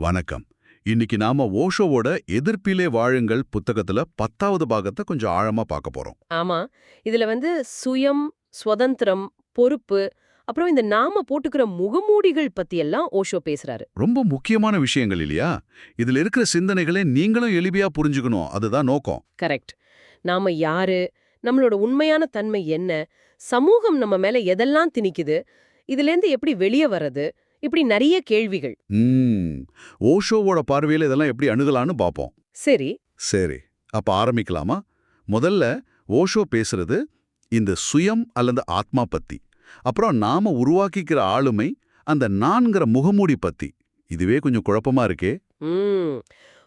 வணக்கம். இன்னைக்கு நாம ஓஷோவோட எதிர்ப்பிலே வாழுங்கள் புத்தகத்துல பத்தாவது பாகத்தை கொஞ்சம் ஆழமா பார்க்க போறோம். ஆமா. இதுல வந்து சுயம் சுதந்திரம் பொறுப்பு அப்புறம் இந்த நாம போட்டுக்கிற முகமூடிகள் பத்தி எல்லாம் ஓஷோ பேசுறாரு. ரொம்ப முக்கியமான விஷயங்கள் இல்லையா? இதுல இருக்கிற சிந்தனைகளை நீங்களும் எளிமையா புரிஞ்சுக்கணும். அதுதான் நோக்கம். கரெக்ட். நாம யாரு? நம்மளோட உண்மையான தன்மை என்ன? சமூகம் நம்ம மேல எதெல்லாம் திணிக்குது? இதுல இருந்து எப்படி வெளியே வர்றது? இப்படி நிறைய கேள்விகள். ஓஷோவோட பார்வையில இதெல்லாம் எப்படி அணுகலான்னு பார்ப்போம் சரி. சரி. அப்ப ஆரம்பிக்கலாமா? முதல்ல ஓஷோ பேசுறது இந்த சுயம் அல்லது ஆத்மா பத்தி. அப்புறம் நாம உருவாக்கிக்கிற ஆளுமை அந்த நான்கிற முகமூடி பத்தி. இதுவே கொஞ்சம் குழப்பமா இருக்கே.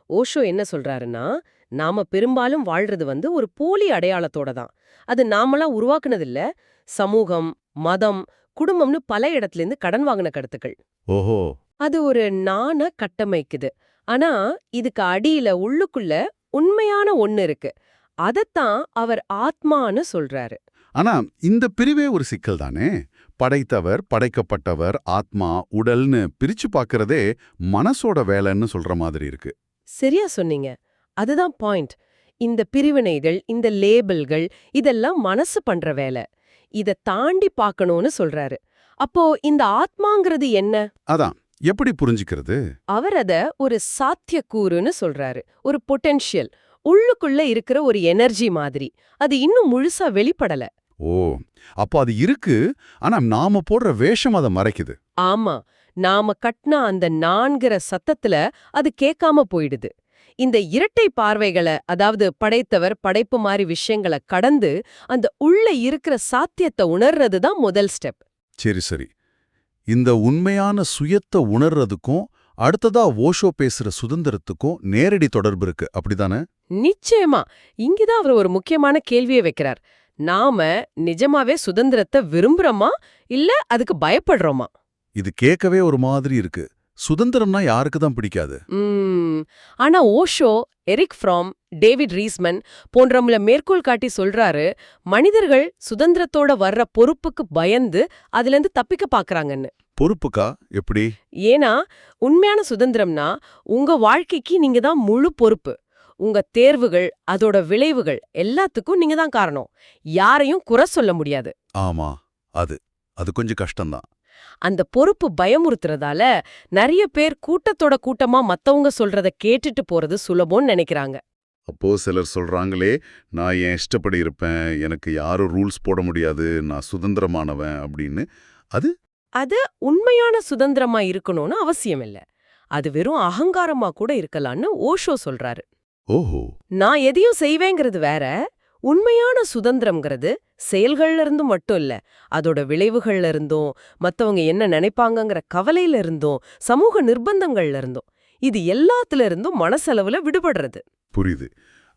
ஓஷோ என்ன சொல்றாருன்னா நாம பெரும்பாலும் வாழ்றது வந்து ஒரு போலி அடையாளத்தோட தான். அது நாமளா உருவாக்குனது இல்ல சமூகம் மதம் குடும்பம்னு பல இடத்துல இருந்து கடன் வாங்கின கருத்துக்கள். ஓஹோ. அது ஒரு நாண கட்டமைக்குது. ஆனா இதுக்கு அடியில உள்ளுக்குள்ள உண்மையான ஒண்ணு இருக்கு. அதத்தான் அவர் ஆத்மான்னு சொல்றாரு. ஆனா இந்த பிரிவே ஒரு சிக்கல் தானே? படைத்தவர் படைக்கப்பட்டவர் ஆத்மா உடல்னு பிரிச்சு பார்க்கறதே மனசோட வேலைன்னு சொல்ற மாதிரி இருக்கு. சரியா சொன்னீங்க. அதுதான் பாயிண்ட். இந்த பிரிவினைகள் இந்த லேபிள்கள் இதெல்லாம் மனசு பண்ற வேலை. இத தாண்டி பார்க்கணும்னு சொல்றாரு. அப்போ இந்த ஆத்மாங்கிறது என்ன? அதான். எப்படி புரிஞ்சுக்கிறது? அவர் அத ஒரு சாத்தியக்கூறுன்னு சொல்றாரு. ஒரு பொட்டென்ஷியல் உள்ளுக்குள்ள இருக்கிற ஒரு எனர்ஜி மாதிரி. அது இன்னும் முழுசா வெளிப்படல. ஓ. அப்போ அது இருக்கு. ஆனா நாம போடுற வேஷம் அதை மறைக்குது. ஆமா. நாம கட்டின அந்த நான்கிற சத்தத்துல அது கேட்காம போயிடுது. இந்த இரட்டை பார்வைகளை அதாவது படைத்தவர் படைப்பு மாதிரி விஷயங்களை கடந்து அந்த உள்ள இருக்கிற சாத்தியத்தை உணர்றது தான் முதல் ஸ்டெப் சரி சரி. இந்த உண்மையான சுயத்தை உணர்றதுக்கும் அடுத்ததா ஓஷோ பேசுற சுதந்திரத்துக்கும் நேரடி தொடர்பு இருக்கு. அப்படிதானே? நிச்சயமா. இங்கதான் அவர் ஒரு முக்கியமான கேள்வியை வைக்கிறார். நாம நிஜமாவே சுதந்திரத்தை விரும்புறோமா? இல்ல அதுக்கு பயப்படுறோமா? இது கேட்கவே ஒரு மாதிரி இருக்கு. சுதந்திரம்னா யாருக்கு தான் பிடிக்காது ஆனா Osho Erich Fromm David Riesman போன்றவங்கள மேற்கோள் காட்டி சொல்றாரு மனிதர்கள் சுதந்திரத்தோட வர்ற பொறுப்புக்கு பயந்து அதுல இருந்து தப்பிக்க பாக்குறாங்கன்னு. பொறுப்புக்கா? எப்படி? ஏன்னா உண்மையான சுதந்திரம்னா உங்க வாழ்க்கைக்கு நீங்க தான் முழு பொறுப்பு. உங்க தேர்வுகள் அதோட விளைவுகள் எல்லாத்துக்கும் நீங்க தான் காரணம். யாரையும் குறை சொல்ல முடியாது. ஆமா அது. அது கொஞ்சம் கஷ்டம்தான். அந்த பொறுப்பு பயமுறுத்துறதால நிறைய பேர் கூட்டத்தோட கூட்டமா மத்தவங்க சொல்றத கேட்டுட்டு போறது சுலபம்னு நினைக்கிறாங்க. அப்போ சிலர் சொல்றாங்களே நான் என் இஷ்டப்படி இருப்பேன்? எனக்கு யாரும் ரூல்ஸ் போட முடியாது. நான் சுதந்திரமானவன் அப்படின்னு. அது உண்மையான சுதந்திரமா இருக்கணும்னு அவசியம் இல்ல. அது வெறும் அகங்காரமா கூட இருக்கலாம்னு ஓஷோ சொல்றாரு. ஓஹோ. நான் எதையும் செய்வேங்கிறது வேற. உண்மையான சுதந்திரம்ங்கிறது செயல்கள்ல இருந்தும் மட்டும் இல்ல அதோட விளைவுகள்ல இருந்தும் மத்தவங்க என்ன நினைப்பாங்கங்கிற கவலையில இருந்தும் சமூக நிர்பந்தங்கள்ல இருந்தும் இது எல்லாத்துல இருந்தும் மனசளவுல விடுபடுறது. புரியுது.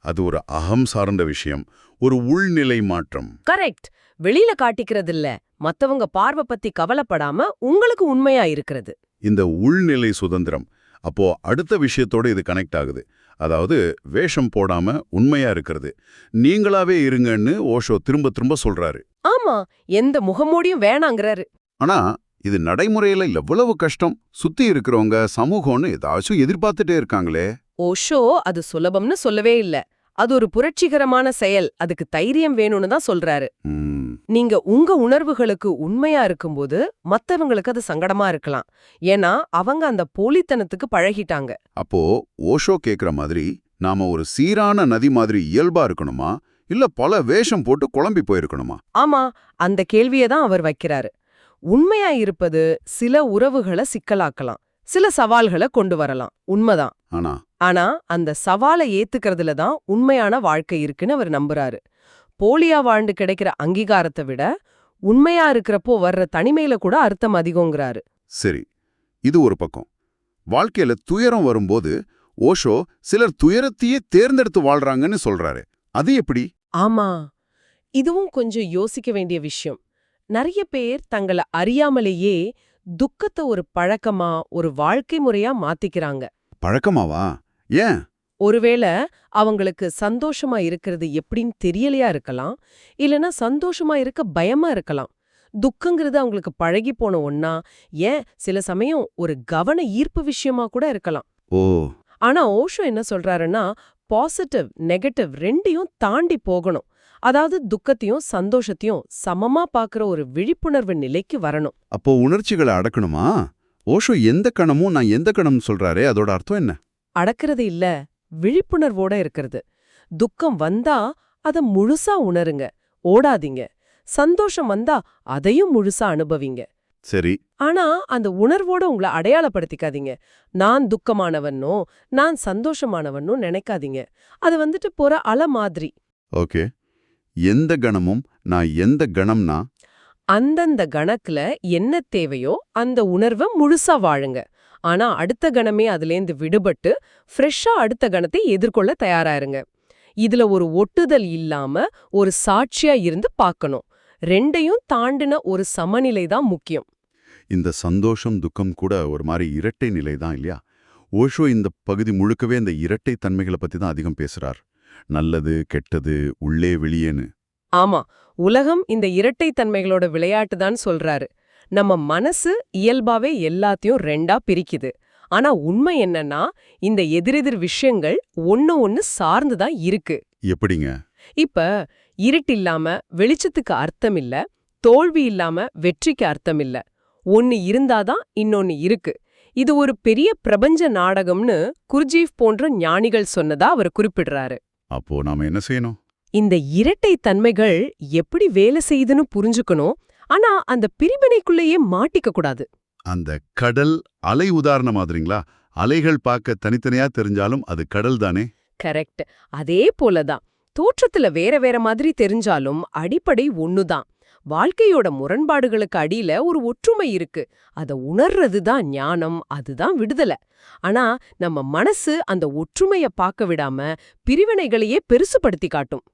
அது ஒரு அகம் சார்ந்த விஷயம் ஒரு உள்நிலை மாற்றம். கரெக்ட். வெளியில காட்டிக்கிறது இல்ல மத்தவங்க பார்வை பத்தி கவலைப்படாம உங்களுக்கு உண்மையா இருக்கிறது. இந்த உள்நிலை சுதந்திரம் அப்போ அடுத்த விஷயத்தோட இது கனெக்ட் ஆகுது. அதாவது வேஷம் போடாம உண்மையா இருக்கிறது. நீங்களாவே இருங்கன்னு ஓஷோ திரும்ப திரும்ப சொல்றாரு. ஆமா எந்த முகமூடியும் வேணாங்கிறாரு. ஆனா இது நடைமுறையில எவ்வளவு கஷ்டம்? சுத்தி இருக்கிறவங்க சமூகம்னு ஏதாச்சும் எதிர்பார்த்துட்டே இருக்காங்களே. ஓஷோ அது சுலபம்னு சொல்லவே இல்ல. அது ஒரு புரட்சிகரமான செயல். அதுக்கு தைரியம் வேணும்னு தான் சொல்றாரு. ம், நீங்க உங்க உணர்வுகளுக்கு உண்மையா இருக்கும்போது மத்தவங்களுக்கு அது சங்கடமா இருக்கலாம். ஏன்னா அவங்க அந்த போலித்தனத்துக்கு பழகிட்டாங்க. அப்போ ஓஷோ கேக்குற மாதிரி நாம ஒரு சீரான நதி மாதிரி இயல்பா இருக்கணுமா? இல்ல பல வேஷம் போட்டு குழம்பி போயிருக்கணுமா? ஆமா அந்த கேள்வியை தான் அவர் வைக்கிறாரு. உண்மையா இருப்பது சில உறவுகளை சிக்கலாக்கலாம். சில சவால்களை கொண்டு வரலாம். உண்மைதான். ஆனா? ஆனா அந்த சவாலை ஏத்துக்கிறதுல தான் உண்மையான வாழ்க்கை இருக்குன்னு அவர் நம்புறாரு. போலியா வாழ்ந்து கிடைக்கிற அங்கீகாரத்தை விட உண்மையா இருக்கிறப்போ வர்ற தனிமையில கூட அர்த்தம் அதிகங்கிறாரு. சரி இது ஒரு பக்கம். வாழ்க்கையில துயரம் வரும்போது ஓஷோ சிலர் துயரத்தையே தேர்ந்தெடுத்து வாழ்றாங்கன்னு சொல்றாரு. அது எப்படி? ஆமா இதுவும் கொஞ்சம் யோசிக்க வேண்டிய விஷயம். நிறைய பேர் தங்களை அறியாமலேயே துக்கத்தை ஒரு பழக்கமா ஒரு வாழ்க்கை முறையா மாத்திக்கிறாங்க. பழக்கமாவா? ஏன்? ஒருவேளை அவங்களுக்கு சந்தோஷமா இருக்கிறது எப்படின்னு தெரியலையா இருக்கலாம் இல்லனா சந்தோஷமா இருக்க பயமா இருக்கலாம். துக்கங்கிறது அவங்களுக்கு பழகி போன ஒன்னா ஏன் சில சமயம் ஒரு கவன ஈர்ப்பு விஷயமா கூட இருக்கலாம். ஓ. ஆனா ஓஷோ என்ன சொல்றாருன்னா பாசிட்டிவ் நெகட்டிவ் ரெண்டையும் தாண்டி போகணும். அதாவது துக்கத்தையும் சந்தோஷத்தையும் சமமா பார்க்குற ஒரு விழிப்புணர்வு நிலைக்கு வரணும். அப்போ உணர்ச்சிகளை அடக்கணுமா? ஓஷோ எந்த கணமும் நான் எந்த கணம் சொல்றாரே அதோட அர்த்தம் என்ன? அடக்கிறது இல்ல. விழிப்புணர்வோட இருக்கிறது. துக்கம் வந்தா அத முழுசா உணருங்க. ஓடாதீங்க. சந்தோஷம் வந்தா அதையும் முழுசா அனுபவிங்க. சரி. ஆனா அந்த உணர்வோட உங்களை அடையாளப்படுத்திக்காதீங்க. நான் துக்கமானவனோ நான் சந்தோஷமானவனோ நினைக்காதீங்க. அது வந்துட்டு போற அலை மாதிரி. ஓகே. எந்த கணமும் நான் எந்த கணம்னா? அந்தந்த கணக்குல என்ன தேவையோ அந்த உணர்வை முழுசா வாழுங்க. ஆனா அடுத்த கணமே அதுலேந்து விடுபட்டு ஃப்ரெஷ்ஷா அடுத்த கணத்தை எதிர்கொள்ள தயாராருங்க இதுல ஒரு ஒட்டுதல் இல்லாம ஒரு சாட்சியா இருந்து பார்க்கணும் ரெண்டையும் தாண்டின ஒரு சமநிலை தான் முக்கியம். இந்த சந்தோஷம் துக்கம் கூட ஒரு மாதிரி இரட்டை நிலை தான் இல்லையா? ஓஷோ இந்த பகுதி முழுக்கவே இந்த இரட்டை தன்மைகளை பத்தி தான் அதிகம் பேசுறார். நல்லது கெட்டது உள்ளே வெளியேன்னு. ஆமா உலகம் இந்த இரட்டை தன்மைகளோட விளையாட்டு தான் சொல்றாரு. நம்ம மனசு இயல்பாவே எல்லாத்தையும் ரெண்டா பிரிக்குது. ஆனா உண்மை என்னன்னா இந்த எதிரெதிர் விஷயங்கள் ஒண்ணு ஒண்ணு சார்ந்து தான் இருக்கு. எப்படிங்க? இப்ப இருட்டில்லாம வெளிச்சத்துக்கு அர்த்தம் இல்ல தோல்வி இல்லாம வெற்றிக்கு அர்த்தம் இல்ல ஒன்னு இருந்தாதான் இன்னொன்னு இருக்கு. இது ஒரு பெரிய பிரபஞ்ச நாடகம்னு குர்ஜீவ் போன்ற ஞானிகள் சொன்னதா அவர் குறிப்பிடுறாரு. அப்போ நாம என்ன செய்யணும்? இந்த இரட்டை தன்மைகள் எப்படி வேலை செய்யுதுன்னு புரிஞ்சுக்கணும். ஆனா அந்த பிரிவினைக்குள்ளேயே மாட்டிக்க கூடாது. அந்த கடல் அலை உதாரணம் மாதிரிங்களா? அலைகள் பார்க்க தனித்தனியா தெரிஞ்சாலும் அது கடல் தானே? கரெக்ட். அதே போலதான் தோற்றத்துல வேற வேற மாதிரி தெரிஞ்சாலும் அடிப்படை ஒண்ணுதான் வாழ்க்கையோட முரண்பாடுகளுக்கு அடியில ஒரு ஒற்றுமை இருக்கு. அத உணர்றது தான் ஞானம் அதுதான் விடுதலை. ஆனா நம்ம மனசு அந்த ஒற்றுமைய பார்க்க விடாம பிரிவினைகளையே பெருசுபடுத்தி காட்டும்.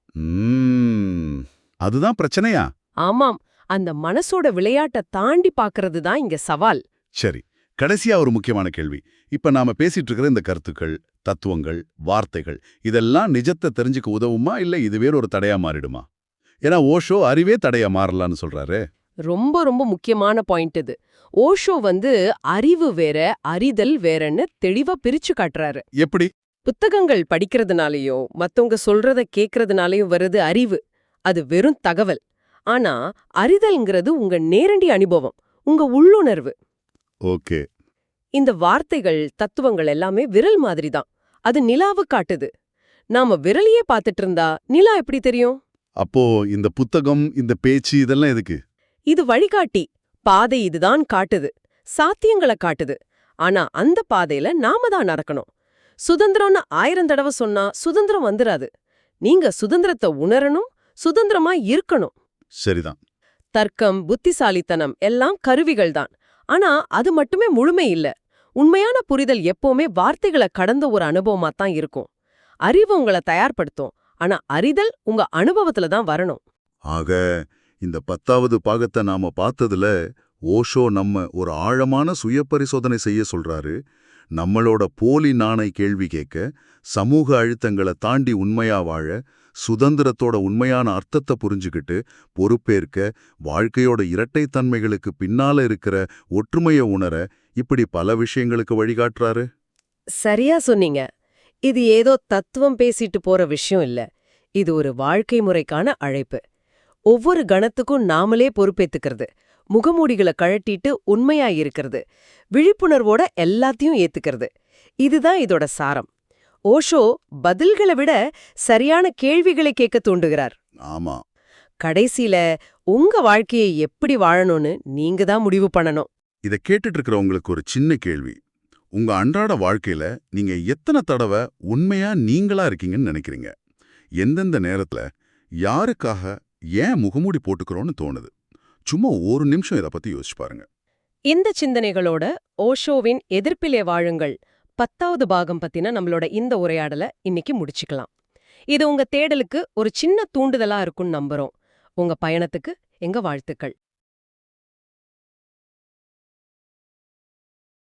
அதுதான் பிரச்சனையா? ஆமாம். அந்த மனசோட விளையாட்டை தாண்டி பார்க்கறது தான் இங்க சவால். சரி கடைசியா ஒரு முக்கியமான கேள்வி. இப்ப நாம பேசிட்டு இருக்கிற இந்த கருத்துக்கள் தத்துவங்கள் வார்த்தைகள் இதெல்லாம் நிஜத்தை தெரிஞ்சுக்க உதவுமா? இல்ல இது வேற ஒரு தடையா மாறிடுமா? ஏன்னா ஓஷோ அறிவே தடையா மாறலாம்னு சொல்றாரு. ரொம்ப ரொம்ப முக்கியமான பாயிண்ட் இது. ஓஷோ வந்து அறிவு வேற அறிதல் வேறன்னு தெளிவா பிரிச்சு காட்டுறாரு. எப்படி? புத்தகங்கள் படிக்கிறதுனாலயோ மத்தவங்க சொல்றத கேக்குறதுனாலயும் வருது அறிவு. அது வெறும் தகவல். ஆனா அறிதல்ங்கிறது உங்க நேரடி அனுபவம் உங்க உள்ளுணர்வு. ஓகே. இந்த வார்த்தைகள் தத்துவங்கள் எல்லாமே விரல் மாதிரி தான் அது நிலாவு காட்டுது. நாம விரலையே பார்த்துட்டு இருந்தா நிலா எப்படி தெரியும்? அப்போ இந்த புத்தகம் இந்த பேச்சு இதெல்லாம் எதுக்கு? இது வழிகாட்டி. பாதை இதுதான் காட்டுது. சாத்தியங்களை காட்டுது. ஆனா அந்த பாதையில நாம தான் நடக்கணும். சுதந்திரம்னு ஆயிரம் தடவை சொன்னா சுதந்திரம் வந்துராது. நீங்க சுதந்திரத்தை உணரணும் சுதந்திரமா இருக்கணும். சரிதான். தர்க்கம் புத்திசாலித்தனம் எல்லாம் கருவிகள் தான் ஆனா அது மட்டுமே முழுமை இல்ல. உண்மையான புரிதல் எப்பவுமே வார்த்தைகளை கடந்த ஒரு அனுபவமா தான் இருக்கும். அறிவு உங்களை தயார்படுத்தும். ஆனா அறிதல் உங்க அனுபவத்துல தான் வரணும். ஆக இந்த பத்தாவது பாகத்தை நாம பார்த்ததுல ஓஷோ நம்ம ஒரு ஆழமான சுய பரிசோதனை செய்ய சொல்றாரு. நம்மளோட போலி நாணை கேள்வி கேட்க சமூக அழுத்தங்களை தாண்டி உண்மையா வாழ சுதந்திரத்தோட உண்மையான அர்த்தத்தை புரிஞ்சுக்கிட்டு பொறுப்பேற்க வாழ்க்கையோட இரட்டைத்தன்மைகளுக்கு பின்னால இருக்கிற ஒற்றுமைய உணர இப்படி பல விஷயங்களுக்கு வழிகாட்டுறாரு. சரியா சொன்னீங்க. இது ஏதோ தத்துவம் பேசிட்டு போற விஷயம் இல்ல. இது ஒரு வாழ்க்கை முறைக்கான அழைப்பு. ஒவ்வொரு கணத்துக்கும் நாமளே பொறுப்பேத்துக்கிறது. முகமூடிகளை கழட்டிட்டு உண்மையா இருக்கிறது. விழிப்புணர்வோட எல்லாத்தையும் ஏத்துக்கிறது. இதுதான் இதோட சாரம். ஓஷோ பதில்களை விட சரியான கேள்விகளை கேட்க தூண்டுகிறார். ஆமா. கடைசியில உங்க வாழ்க்கையை எப்படி வாழணும்னு நீங்க தான் முடிவு பண்ணணும். இத கேட்டுட்டு இருக்கிறவங்களுக்கு ஒரு சின்ன கேள்வி. உங்க அன்றாட வாழ்க்கையில நீங்க எத்தனை தடவை உண்மையா நீங்களா இருக்கீங்கன்னு நினைக்கிறீங்க? எந்தெந்த நேரத்துல யாருக்காக ஏன் முகமூடி போட்டுக்கிறோன்னு தோணுது? சும்மா ஒரு நிமிஷம் இத பத்தி யோசிச்சு பாருங்க. இந்த சிந்தனைகளோட ஓஷோவின் எதிர்ப்பிலே வாழுங்கள். பத்தாவது பாகம் பத்தின நம்மளோட இந்த உரையாடலை இன்னைக்கு முடிச்சுக்கலாம். இது உங்க தேடலுக்கு ஒரு சின்ன தூண்டுதலா இருக்கும்னு நம்புறோம். உங்க பயணத்துக்கு எங்க வாழ்த்துக்கள்.